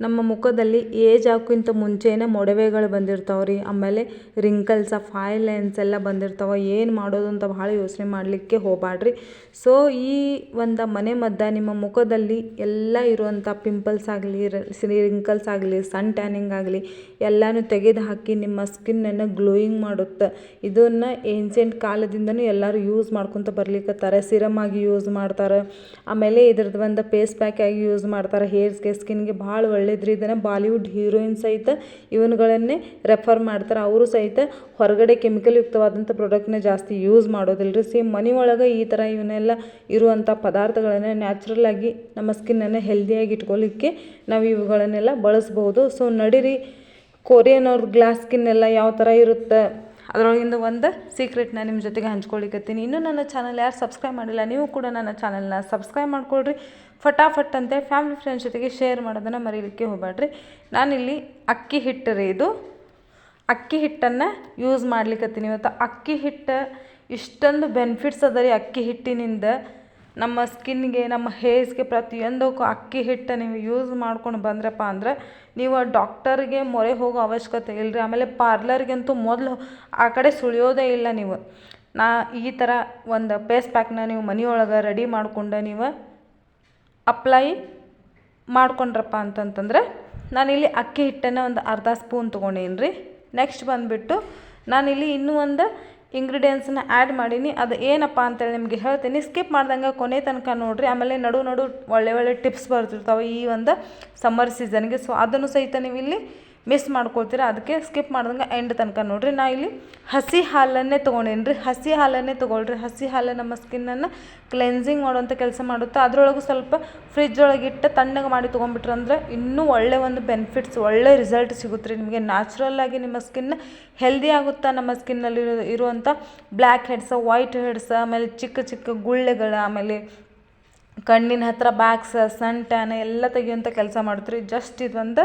ನಮ್ಮ ಮುಖದಲ್ಲಿ ಏಜ್ ಆಗೋಕ್ಕಿಂತ ಮುಂಚೆನೇ ಮೊಡವೆಗಳು ಬಂದಿರ್ತಾವೆ ರೀ. ಆಮೇಲೆ ರಿಂಕಲ್ಸ ಫೈ ಲೈನ್ಸ್ ಎಲ್ಲ ಬಂದಿರ್ತಾವೆ. ಏನು ಮಾಡೋದು ಅಂತ ಭಾಳ ಯೋಚನೆ ಮಾಡಲಿಕ್ಕೆ ಹೋಗಬೇಡ್ರಿ ಸೊ ಈ ಒಂದು ಮನೆ ಮದ್ದು ನಿಮ್ಮ ಮುಖದಲ್ಲಿ ಎಲ್ಲ ಇರುವಂಥ ಪಿಂಪಲ್ಸ್ ಆಗಲಿ ರಿಂಕಲ್ಸ್ ಆಗಲಿ ಸನ್ ಟ್ಯಾನಿಂಗ್ ಆಗಲಿ ಎಲ್ಲನೂ ತೆಗೆದು ಹಾಕಿ ನಿಮ್ಮ ಸ್ಕಿನ್ನನ್ನು ಗ್ಲೋಯಿಂಗ್ ಮಾಡುತ್ತೆ. ಇದನ್ನು ಏನ್ಸೆಂಟ್ ಕಾಲದಿಂದನೂ ಎಲ್ಲರೂ ಯೂಸ್ ಮಾಡ್ಕೊತ ಬರ್ಲಿಕ್ಕತ್ತಾರೆ ಸಿರಮ್ ಆಗಿ ಯೂಸ್ ಮಾಡ್ತಾರೆ. ಆಮೇಲೆ ಇದ್ರದ್ದು ಒಂದು ಪೇಸ್ ಪ್ಯಾಕ್ ಆಗಿ ಯೂಸ್ ಮಾಡ್ತಾರೆ. ಹೇರ್ಸ್ಗೆ ಸ್ಕಿನ್ಗೆ ಭಾಳ ಒಳ್ಳೇದ್ರಿ ಇದನ್ನು ಬಾಲಿವುಡ್ ಹೀರೋಯಿನ್ ಸಹಿತ ಇವನ್ಗಳನ್ನೇ ರೆಫರ್ ಮಾಡ್ತಾರೆ. ಅವರು ಸಹಿತ ಹೊರಗಡೆ ಕೆಮಿಕಲ್ ಯುಕ್ತವಾದಂಥ ಪ್ರಾಡಕ್ಟ್ನ ಜಾಸ್ತಿ ಯೂಸ್ ಮಾಡೋದಿಲ್ಲ ರೀ ಸೇಮ್ ಮನೆ ಒಳಗೆ ಈ ಥರ ಇವನ್ನೆಲ್ಲ ಇರುವಂಥ ಪದಾರ್ಥಗಳನ್ನು ನ್ಯಾಚುರಲ್ ಆಗಿ ನಮ್ಮ ಸ್ಕಿನ್ನನ್ನು ಹೆಲ್ದಿಯಾಗಿ ಇಟ್ಕೊಳ್ಳಿಕ್ಕೆ ನಾವು ಇವುಗಳನ್ನೆಲ್ಲ ಬಳಸ್ಬೋದು. ಸೊ ನಡೀರಿ ಕೊರಿಯನ್ ಅವ್ರ ಗ್ಲಾಸ್ ಸ್ಕಿನ್ ಎಲ್ಲ ಯಾವ ಥರ ಇರುತ್ತೆ? ಅದರೊಳಗಿಂದ ಒಂದು ಸೀಕ್ರೆಟ್ನ ನಿಮ್ಮ ಜೊತೆಗೆ ಹಂಚ್ಕೊಳ್ಳಿಕತ್ತೀನಿ ಇನ್ನೂ ನನ್ನ ಚಾನಲ್ ಯಾರು ಸಬ್ಸ್ಕ್ರೈಬ್ ಮಾಡಿಲ್ಲ, ನೀವು ಕೂಡ ನನ್ನ ಚಾನಲ್ನ ಸಬ್ಸ್ಕ್ರೈಬ್ ಮಾಡ್ಕೊಳ್ರಿ. ಫಟಾಫಟ್ ಅಂತೆ ಫ್ಯಾಮಿಲಿ ಫ್ರೆಂಡ್ಸ್ ಜೊತೆಗೆ ಶೇರ್ ಮಾಡೋದನ್ನು ಮರೀಲಿಕ್ಕೆ ಹೋಗಬೇಡ್ರಿ ನಾನಿಲ್ಲಿ ಅಕ್ಕಿ ಹಿಟ್ಟು ರೀ ಇದು. ಅಕ್ಕಿ ಹಿಟ್ಟನ್ನು ಯೂಸ್ ಮಾಡ್ಲಿಕ್ಕತ್ತೀನಿ ಇವತ್ತು. ಅಕ್ಕಿ ಹಿಟ್ಟು ಇಷ್ಟೊಂದು ಬೆನಿಫಿಟ್ಸ್ ಅದ ರೀ ಅಕ್ಕಿ ಹಿಟ್ಟಿನಿಂದ. ನಮ್ಮ ಸ್ಕಿನ್ಗೆ, ನಮ್ಮ ಹೇರ್ಸ್ಗೆ ಪ್ರತಿಯೊಂದಕ್ಕೂ ಅಕ್ಕಿ ಹಿಟ್ಟು ನೀವು ಯೂಸ್ ಮಾಡ್ಕೊಂಡು ಬಂದ್ರಪ್ಪ ಅಂದ್ರೆ ನೀವು ಡಾಕ್ಟರ್ಗೆ ಮೊರೆ ಹೋಗೋ ಅವಶ್ಯಕತೆ ಇಲ್ಲ ರೀ ಆಮೇಲೆ ಪಾರ್ಲರ್ಗಂತೂ ಮೊದಲು ಆ ಕಡೆ ಸುಳಿಯೋದೇ ಇಲ್ಲ ನೀವು. ನಾ ಈ ಥರ ಒಂದು ಪೇಸ್ ಪ್ಯಾಕ್ನ ನೀವು ಮನೆಯೊಳಗೆ ರೆಡಿ ಮಾಡ್ಕೊಂಡು ನೀವು ಅಪ್ಲೈ ಮಾಡ್ಕೊಂಡ್ರಪ್ಪ ಅಂತಂತಂದ್ರೆ ನಾನಿಲ್ಲಿ ಅಕ್ಕಿ ಹಿಟ್ಟನ್ನು ಒಂದು ಅರ್ಧ ಸ್ಪೂನ್ ತೊಗೊಂಡೇನ್ರಿ. ನೆಕ್ಸ್ಟ್ ಬಂದುಬಿಟ್ಟು ನಾನಿಲ್ಲಿ ಇನ್ನೂ ಒಂದು ಇಂಗ್ರೀಡಿಯೆಂಟ್ಸನ್ನ ಆ್ಯಡ್ ಮಾಡೀನಿ. ಅದು ಏನಪ್ಪ ಅಂತೇಳಿ ನಿಮಗೆ ಹೇಳ್ತೀನಿ. ಸ್ಕಿಪ್ ಮಾಡ್ದಂಗೆ ಕೊನೆ ತನಕ ನೋಡಿರಿ. ಆಮೇಲೆ ನಡು ನಡು ಒಳ್ಳೆ ಒಳ್ಳೆ ಟಿಪ್ಸ್ ಬರ್ತಿರ್ತಾವೆ ಈ ಒಂದು ಸಮ್ಮರ್ ಸೀಸನ್ಗೆ ಸೊ ಅದನ್ನು ಸಹಿತ ನೀವು ಇಲ್ಲಿ ಮಿಸ್ ಮಾಡ್ಕೊಳ್ತೀರ, ಅದಕ್ಕೆ ಸ್ಕಿಪ್ ಮಾಡ್ದಂಗೆ ಎಂಡ್ ತನಕ ನೋಡಿರಿ. ನಾ ಇಲ್ಲಿ ಹಸಿ ಹಾಲನ್ನೇ ತೊಗೊಂಡೇನಿ ರೀ? ಹಸಿ ಹಾಲನ್ನೇ ತೊಗೊಳ್ರಿ. ಹಸಿ ಹಾಲು ನಮ್ಮ ಸ್ಕಿನ್ನನ್ನು ಕ್ಲೆನ್ಸಿಂಗ್ ಮಾಡುವಂಥ ಕೆಲಸ ಮಾಡುತ್ತೆ, ಅದರೊಳಗೂ ಸ್ವಲ್ಪ ಫ್ರಿಜ್ ಒಳಗೆ ಇಟ್ಟು ತಣ್ಣಗೆ ಮಾಡಿ ತೊಗೊಂಡ್ಬಿಟ್ರೆ ಇನ್ನೂ ಒಳ್ಳೆ ಒಂದು ಬೆನಿಫಿಟ್ಸ್ ಒಳ್ಳೆ ರಿಸಲ್ಟ್ ಸಿಗುತ್ತೆ ರೀ ನಿಮಗೆ. ನ್ಯಾಚುರಲ್ ಆಗಿ ನಿಮ್ಮ ಸ್ಕಿನ್ ಹೆಲ್ದಿ ಆಗುತ್ತಾ ನಮ್ಮ ಸ್ಕಿನ್ನಲ್ಲಿ ಇರುವಂಥ ಬ್ಲ್ಯಾಕ್ ಹೆಡ್ಸ ವೈಟ್ ಹೆಡ್ಸ ಆಮೇಲೆ ಚಿಕ್ಕ ಚಿಕ್ಕ ಗುಳ್ಳೆಗಳು, ಆಮೇಲೆ ಕಣ್ಣಿನ ಹತ್ರ ಬ್ಯಾಕ್ಸ್ ಸನ್ ಟ್ಯಾನ್ ಎಲ್ಲ ತೆಗಿಯುವಂಥ ಕೆಲಸ ಮಾಡುತ್ತೆ ರೀ ಜಸ್ಟ್ ಇದೊಂದು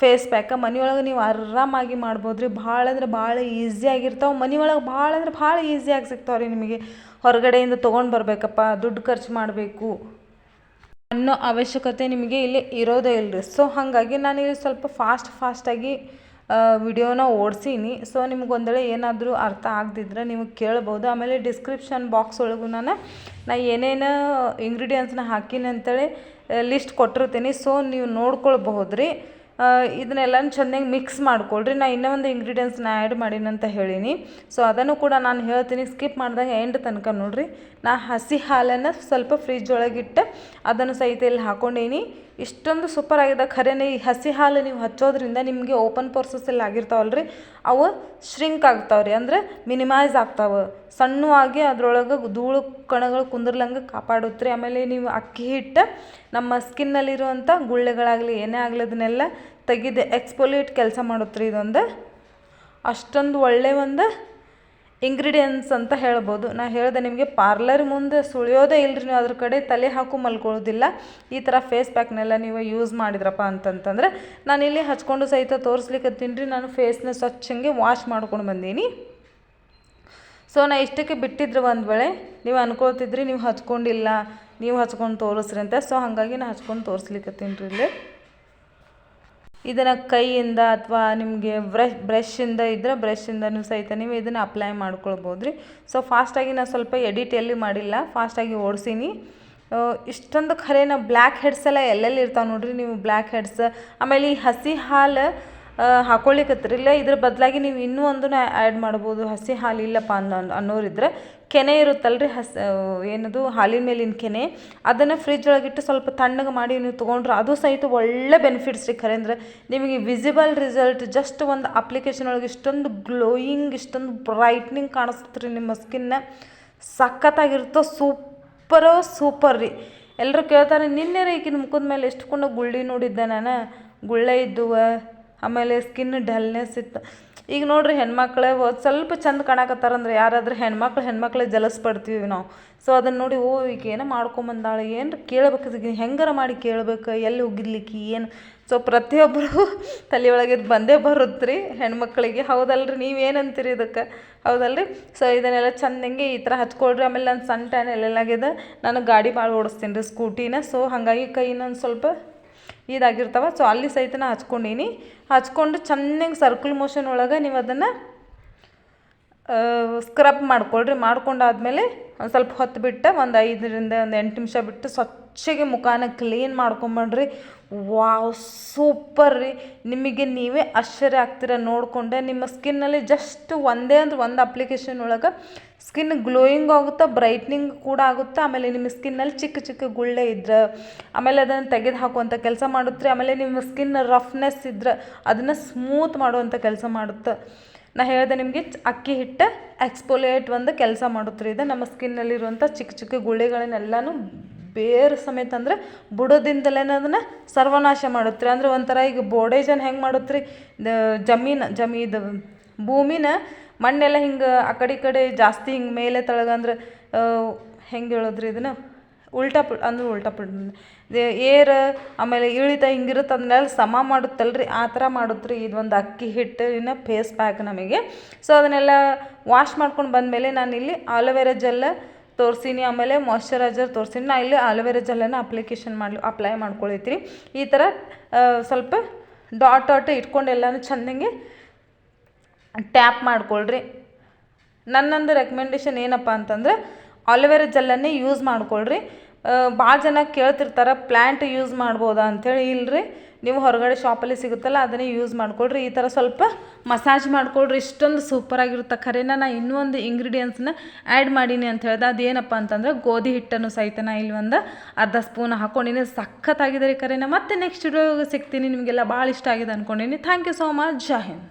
ಫೇಸ್ ಪ್ಯಾಕ ಮನೆಯೊಳಗೆ ನೀವು ಆರಾಮಾಗಿ ಮಾಡ್ಬೋದು ರೀ ಭಾಳ ಅಂದ್ರೆ ಭಾಳ ಈಸಿಯಾಗಿರ್ತಾವೆ ಮನೆಯೊಳಗೆ ಭಾಳ ಅಂದ್ರೆ ಭಾಳ ಈಸಿಯಾಗಿ ಸಿಗ್ತಾವೆ ರೀ ನಿಮಗೆ. ಹೊರಗಡೆಯಿಂದ ತೊಗೊಂಡು ಬರಬೇಕಪ್ಪ, ದುಡ್ಡು ಖರ್ಚು ಮಾಡಬೇಕು ಅನ್ನೋ ಅವಶ್ಯಕತೆ ನಿಮಗೆ ಇಲ್ಲಿ ಇರೋದೇ ಇಲ್ಲರಿ ಸೊ ಹಾಗಾಗಿ ನಾನು ಇಲ್ಲಿ ಸ್ವಲ್ಪ ಫಾಸ್ಟ್ ಫಾಸ್ಟಾಗಿ ವಿಡಿಯೋನ ಓಡಿಸೀನಿ. ಸೊ ನಿಮ್ಗೆ ಒಂದು ವೇಳೆ ಏನಾದರೂ ಅರ್ಥ ಆಗದಿದ್ರೆ ನೀವು ಕೇಳ್ಬೋದು. ಆಮೇಲೆ ಡಿಸ್ಕ್ರಿಪ್ಷನ್ ಬಾಕ್ಸ್ ಒಳಗೂ ನಾನು, ನಾ ಏನೇನು ಇಂಗ್ರೀಡಿಯೆಂಟ್ಸ್ನ ಹಾಕೀನಿ ಅಂತೇಳಿ ಲಿಸ್ಟ್ ಕೊಟ್ಟಿರ್ತೀನಿ. ಸೊ ನೀವು ನೋಡ್ಕೊಳ್ಬಹುದು ರೀ ಇದನ್ನೆಲ್ಲನೂ ಚೆನ್ನಾಗಿ ಮಿಕ್ಸ್ ಮಾಡ್ಕೊಳ್ರಿ. ನಾ ಇನ್ನೂ ಒಂದು ಇಂಗ್ರೀಡಿಯೆಂಟ್ಸ್ನ ಆ್ಯಡ್ ಮಾಡೀನಿ ಅಂತ ಹೇಳೀನಿ. ಸೊ ಅದನ್ನು ಕೂಡ ನಾನು ಹೇಳ್ತೀನಿ ಸ್ಕಿಪ್ ಮಾಡಿದಾಗ ಎಂಡ್ ತನಕ ನೋಡಿರಿ. ನಾ ಹಸಿ ಹಾಲನ್ನು ಸ್ವಲ್ಪ ಫ್ರಿಜ್ ಒಳಗಿಟ್ಟು ಅದನ್ನು ಸಹಿತ ಇಲ್ಲಿ ಹಾಕ್ಕೊಂಡೀನಿ ಇಷ್ಟೊಂದು ಸೂಪರ್ ಆಗಿದೆ. ಖರೇನೆ ಈ ಹಸಿ ಹಾಲು ನೀವು ಹಚ್ಚೋದ್ರಿಂದ ನಿಮಗೆ ಓಪನ್ ಪೋರ್ಸಸ್ ಎಲ್ಲ ಆಗಿರ್ತಾವಲ್ಲ ರೀ ಅವು ಶ್ರಿಂಕ್ ಆಗ್ತಾವೆ ರೀ ಅಂದರೆ ಮಿನಿಮೈಸ್ ಆಗ್ತಾವೆ. ಸಣ್ಣವಾಗಿ ಅದ್ರೊಳಗೆ ಧೂಳು ಕಣಗಳು ಕುಂದಿರ್ಲಂಗೆ ಕಾಪಾಡುತ್ತೆ ಆಮೇಲೆ ನೀವು ಅಕ್ಕಿ ಹಿಟ್ಟು ನಮ್ಮ ಸ್ಕಿನ್ನಲ್ಲಿರುವಂಥ ಗುಳ್ಳೆಗಳಾಗಲಿ ಏನೇ ಆಗಲಿ ಅದನ್ನೆಲ್ಲ ತೆಗೆದು ಎಕ್ಸ್ಪೊಲೇಟ್ ಕೆಲಸ ಮಾಡುತ್ತೆ ರೀ ಇದೊಂದು. ಅಷ್ಟೊಂದು ಒಳ್ಳೆಯ ಒಂದು ಇಂಗ್ರೀಡಿಯೆಂಟ್ಸ್ ಅಂತ ಹೇಳ್ಬೋದು. ನಾ ಹೇಳಿದೆ ನಿಮಗೆ ಪಾರ್ಲರ್ ಮುಂದೆ ಸುಳಿಯೋದೇ ಇಲ್ಲರಿ ನೀವು. ಅದ್ರ ಕಡೆ ತಲೆ ಹಾಕು ಮಲ್ಕೊಳ್ಳೋದಿಲ್ಲ. ಈ ಥರ ಫೇಸ್ ಪ್ಯಾಕ್ನೆಲ್ಲ ನೀವು ಯೂಸ್ ಮಾಡಿದ್ರಪ್ಪ ಅಂತಂತಂದ್ರೆ ನಾನಿಲ್ಲಿ ಹಚ್ಕೊಂಡು ಸಹಿತ ತೋರಿಸ್ಲಿಕ್ಕೆ ರೀ ನಾನು ಫೇಸ್ನ ಸ್ವಚ್ಛಂಗೆ ವಾಶ್ ಮಾಡ್ಕೊಂಡು ಬಂದೀನಿ. ಸೊ ನಾ ಇಷ್ಟಕ್ಕೆ ಬಿಟ್ಟಿದ್ರು ಒಂದು ವೇಳೆ. ನೀವು ಅನ್ಕೊಳ್ತಿದ್ರಿ, ನೀವು ಹಚ್ಕೊಂಡಿಲ್ಲ, ನೀವು ಹಚ್ಕೊಂಡು ತೋರಿಸ್ರಿ ಅಂತ. ಸೊ ಹಾಗಾಗಿ ನಾ ಹಚ್ಕೊಂಡು ತೋರಿಸ್ಲಿಕ್ಕೆ ರೀ ಇಲ್ಲಿ. ಇದನ್ನು ಕೈಯಿಂದ ಅಥವಾ ನಿಮಗೆ ಬ್ರಷ್ ಬ್ರಷಿಂದ ಇದ್ದರೆ ಬ್ರಷಿಂದನೂ ಸಹಿತ ನೀವು ಇದನ್ನು ಅಪ್ಲೈ ಮಾಡ್ಕೊಳ್ಬೋದು ರೀ ಸೊ ಫಾಸ್ಟಾಗಿ ನಾನು ಸ್ವಲ್ಪ ಎಡಿಟ್ ಎಲ್ಲಿ ಮಾಡಿಲ್ಲ ಫಾಸ್ಟಾಗಿ ಓಡಿಸೀನಿ. ಇಷ್ಟೊಂದು ಖರೇನ ಬ್ಲ್ಯಾಕ್ ಹೆಡ್ಸ್ ಎಲ್ಲ ಎಲ್ಲೆಲ್ಲಿ ಇರ್ತಾವೆ ನೋಡಿರಿ ನೀವು ಬ್ಲ್ಯಾಕ್ ಹೆಡ್ಸ್ ಆಮೇಲೆ ಈ ಹಸಿ ಹಾಲು ಹಾಕೊಳ್ಳಿಕತ್ತಿರಿಲ್ಲ ಇದ್ರ ಬದಲಾಗಿ ನೀವು ಇನ್ನೂ ಒಂದನ್ನು ಆ್ಯಡ್ ಮಾಡ್ಬೋದು ಹಸಿ ಹಾಲು ಇಲ್ಲಪ್ಪ ಅನ್ನೋ ಅನ್ನೋರಿದ್ರೆ ಕೆನೆ ಇರುತ್ತಲ್ಲ ರೀ ಹಸ್ ಏನದು, ಹಾಲಿನ ಮೇಲಿನ ಕೆನೆ. ಅದನ್ನು ಫ್ರಿಜ್ ಒಳಗಿಟ್ಟು ಸ್ವಲ್ಪ ತಣ್ಣಗೆ ಮಾಡಿ ನೀವು ತೊಗೊಂಡ್ರೆ ಅದು ಸಹಿತ ಒಳ್ಳೆ ಬೆನಿಫಿಟ್ಸ್ ರೀ ಖರೆ ಅಂದ್ರೆ. ನಿಮಗೆ ವಿಸಿಬಲ್ ರಿಸಲ್ಟ್ ಜಸ್ಟ್ ಒಂದು ಅಪ್ಲಿಕೇಶನ್ ಒಳಗೆ ಇಷ್ಟೊಂದು ಗ್ಲೋಯಿಂಗ್ ಇಷ್ಟೊಂದು ಬ್ರೈಟ್ನಿಂಗ್ ಕಾಣಿಸುತ್ತೆ ನಿಮ್ಮ ಸ್ಕಿನ್ನ ಸಖತ್ತಾಗಿರ್ತೋ ಸೂಪರೋ ಸೂಪರ್ ರೀ. ಎಲ್ಲರೂ ಕೇಳ್ತಾರೆ, ನಿನ್ನೆ ರೀ ಈಗಿನ ಮುಖದ ಮೇಲೆ ಎಷ್ಟು ಗುಳ್ಳಿ ನೋಡಿದ್ದೆ ನಾನು? ಗುಳ್ಳೆ ಇದ್ದುವ? ಆಮೇಲೆ ಸ್ಕಿನ್ ಡಲ್ನೆಸ್ ಇತ್ತು. ಈಗ ನೋಡ್ರಿ ಹೆಣ್ಮಕ್ಳು ಸ್ವಲ್ಪ ಚಂದ ಕಾಣಕತ್ತಾರಂದ್ರೆ ಯಾರಾದ್ರೂ ಹೆಣ್ಮಕ್ಳು ಹೆಣ್ಮಕ್ಳೇ ಜಲಸ್ ಪಡ್ತೀವಿ ನಾವು. ಸೊ ಅದನ್ನು ನೋಡಿ, ಓ ಈಗ ಏನೋ ಮಾಡ್ಕೊಂಬಂದಾಳೆ ಏನು ಕೇಳ್ಬೇಕು ಹೆಂಗಾರ ಮಾಡಿ ಕೇಳ್ಬೇಕು, ಎಲ್ಲಿ ಹೋಗಿರ್ಲಿಕ್ಕೆ ಏನು? ಸೊ ಪ್ರತಿಯೊಬ್ಬರು ತಲೆಯೊಳಗೆ ಬಂದೇ ಬರುತ್ತೆ ರೀ ಹೆಣ್ಮಕ್ಳಿಗೆ. ಹೌದಲ್ರಿ, ನೀವೇನಂತೀರಿ ಇದಕ್ಕೆ? ಹೌದಲ್ರಿ? ಸೊ ಇದನ್ನೆಲ್ಲ ಚಂದಂಗೆ ಈ ಥರ ಹಚ್ಕೊಳ್ರಿ. ಆಮೇಲೆ ನನ್ನ ಸಣ್ಣ ಟ್ಯಾನ್ ಎಲ್ಲೆಲ್ಲಾಗಿದೆ ನಾನು ಗಾಡಿ ಭಾಳ ಓಡಿಸ್ತೀನಿ ರೀ ಸ್ಕೂಟಿನ ಸೊ ಹಾಗಾಗಿ ಕೈ ಇನ್ನೊಂದು ಸ್ವಲ್ಪ ಇದಾಗಿರ್ತಾವೆ. ಸೊ ಅಲ್ಲಿ ಸಹಿತ ನಾ ಹಚ್ಕೊಂಡೀನಿ. ಹಚ್ಕೊಂಡು ಚೆನ್ನಾಗಿ ಸರ್ಕಲ್ ಮೋಷನ್ ಒಳಗೆ ನೀವು ಅದನ್ನು ಸ್ಕ್ರಬ್ ಮಾಡ್ಕೊಳ್ರಿ. ಮಾಡ್ಕೊಂಡಾದ್ಮೇಲೆ ಒಂದು ಸ್ವಲ್ಪ ಹೊತ್ತು ಬಿಟ್ಟು ಒಂದು ಐದರಿಂದ ಒಂದು ಎಂಟು ನಿಮಿಷ ಬಿಟ್ಟು ಸ್ವಚ್ಛಗೆ ಮುಖಾನ ಕ್ಲೀನ್ ಮಾಡ್ಕೊಂಬಣ್ರಿ ವಾವ್, ಸೂಪರ್ ರೀ. ನಿಮಗೆ ನೀವೇ ಆಶ್ಚರ್ಯ ಆಗ್ತೀರ ನೋಡಿಕೊಂಡೆ. ನಿಮ್ಮ ಸ್ಕಿನ್ನಲ್ಲಿ ಜಸ್ಟ್ ಒಂದೇ ಅಂದ್ರೆ ಒಂದು ಅಪ್ಲಿಕೇಶನ್ ಒಳಗೆ ಸ್ಕಿನ್ ಗ್ಲೋಯಿಂಗ್ ಆಗುತ್ತೆ ಬ್ರೈಟ್ನಿಂಗ್ ಕೂಡ ಆಗುತ್ತೆ, ಆಮೇಲೆ ನಿಮ್ಮ ಸ್ಕಿನ್ನಲ್ಲಿ ಚಿಕ್ಕ ಚಿಕ್ಕ ಗುಳ್ಳೆ ಇದ್ರೆ, ಆಮೇಲೆ ಅದನ್ನು ತೆಗೆದು ಹಾಕುವಂಥ ಕೆಲಸ ಮಾಡುತ್ತೆ ಆಮೇಲೆ ನಿಮ್ಮ ಸ್ಕಿನ್ ರಫ್ನೆಸ್ ಇದ್ರೆ, ಅದನ್ನು ಸ್ಮೂತ್ ಮಾಡುವಂಥ ಕೆಲಸ ಮಾಡುತ್ತೆ. ನಾ ಹೇಳಿದೆ ನಿಮಗೆ ಅಕ್ಕಿ ಹಿಟ್ಟು ಎಕ್ಸ್ಪೋಲೇಟ್ ಒಂದು ಕೆಲಸ ಮಾಡುತ್ತೆ ಇದು ನಮ್ಮ ಸ್ಕಿನ್ನಲ್ಲಿರುವಂಥ ಚಿಕ್ಕ ಚಿಕ್ಕ ಗುಳಿಗಳನ್ನೆಲ್ಲನೂ ಬೇರು ಸಮೇತ ಅಂದರೆ ಬುಡದಿಂದಲೇ ಅದನ್ನು ಸರ್ವನಾಶ ಮಾಡುತ್ತೆ ಅಂದರೆ ಒಂಥರ ಈಗ ಬೋಡೇಜನ್ ಹೆಂಗೆ ಮಾಡುತ್ತೆ ರೀ ಜಮೀನು ಜಮೀ ಭೂಮಿನ ಮಣ್ಣೆಲ್ಲ ಹಿಂಗೆ ಆ ಕಡೆ ಈ ಕಡೆ ಜಾಸ್ತಿ ಹಿಂಗೆ ಮೇಲೆ ತಳಗಂದ್ರೆ ಹೆಂಗೆ ಹೇಳೋದ್ರಿ ಇದನ್ನು? ಉಲ್ಟಾ ಪುಲ್ ಅಂದ್ರೆ ಉಲ್ಟಾ ಪುಲ್ ಏರ್, ಆಮೇಲೆ ಇಳಿತ ಹಿಂಗಿರುತ್ತೆ ಅದನ್ನೆಲ್ಲ ಸಮ ಮಾಡುತ್ತಲ್ರಿ, ಆ ಥರ ಮಾಡುತ್ತೆ ಇದು ಒಂದು ಅಕ್ಕಿ ಹಿಟ್ಟಿನ ಫೇಸ್ ಪ್ಯಾಕ್ ನಮಗೆ. ಸೊ ಅದನ್ನೆಲ್ಲ ವಾಶ್ ಮಾಡ್ಕೊಂಡು ಬಂದಮೇಲೆ ನಾನಿಲ್ಲಿ ಆಲೋವೆರಾ ಜೆಲ್ಲ ತೋರಿಸೀನಿ, ಆಮೇಲೆ ಮಾಯ್ಶ್ಚರೈಸರ್ ತೋರಿಸೀನಿ. ನಾ ಇಲ್ಲಿ ಆಲೋವೆರಾ ಜೆಲ್ಲನ್ನು ಅಪ್ಲಿಕೇಶನ್ ಮಾಡಲು ಅಪ್ಲೈ ಮಾಡ್ಕೊಳೈತ್ರಿ. ಈ ಥರ ಸ್ವಲ್ಪ ಡಾಟ್ ಡಾಟ್ ಇಟ್ಕೊಂಡು ಎಲ್ಲನೂ ಚೆಂದಂಗೆ ಟ್ಯಾಪ್ ಮಾಡ್ಕೊಳ್ರಿ. ನನ್ನೊಂದು ರೆಕಮೆಂಡೇಶನ್ ಏನಪ್ಪ ಅಂತಂದ್ರೆ, ಆಲೋವೆರಾ ಜೆಲ್ಲನ್ನೇ ಯೂಸ್ ಮಾಡ್ಕೊಳ್ರಿ. ಭಾಳ ಜನ ಕೇಳ್ತಿರ್ತಾರೆ ಪ್ಲ್ಯಾಂಟ್ ಯೂಸ್ ಮಾಡ್ಬೋದಾ? ಅಂಥೇಳಿ. ಇಲ್ರಿ, ನೀವು ಹೊರಗಡೆ ಶಾಪಲ್ಲಿ ಸಿಗುತ್ತಲ್ಲ, ಅದನ್ನೇ ಯೂಸ್ ಮಾಡ್ಕೊಳ್ರಿ ಈ ಥರ ಸ್ವಲ್ಪ ಮಸಾಜ್ ಮಾಡ್ಕೊಳ್ರಿ ಇಷ್ಟೊಂದು ಸೂಪರಾಗಿರುತ್ತೆ ಖರೇನ ನಾ ಇನ್ನೊಂದು ಒಂದು ಇಂಗ್ರೀಡಿಯೆಂಟ್ಸ್ನ ಆ್ಯಡ್ ಮಾಡೀನಿ ಅಂತ ಹೇಳ್ದೆ. ಅದೇನಪ್ಪ ಅಂತಂದ್ರೆ, ಗೋಧಿ ಹಿಟ್ಟನ್ನು ಸಹಿತ ನಾ ಇಲ್ಲಿ ಒಂದು ಅರ್ಧ ಸ್ಪೂನ್ ಹಾಕ್ಕೊಂಡಿನಿ ಸಖತ್ತಾಗಿದೆ ರೀ ಖರೇನ ಮತ್ತೆ ನೆಕ್ಸ್ಟ್ ವಿಡಿಯೋ ಸಿಗ್ತೀನಿ. ನಿಮಗೆಲ್ಲ ಭಾಳ ಇಷ್ಟ ಆಗಿದೆ ಅಂದ್ಕೊಂಡಿನಿ thank you so much Jahin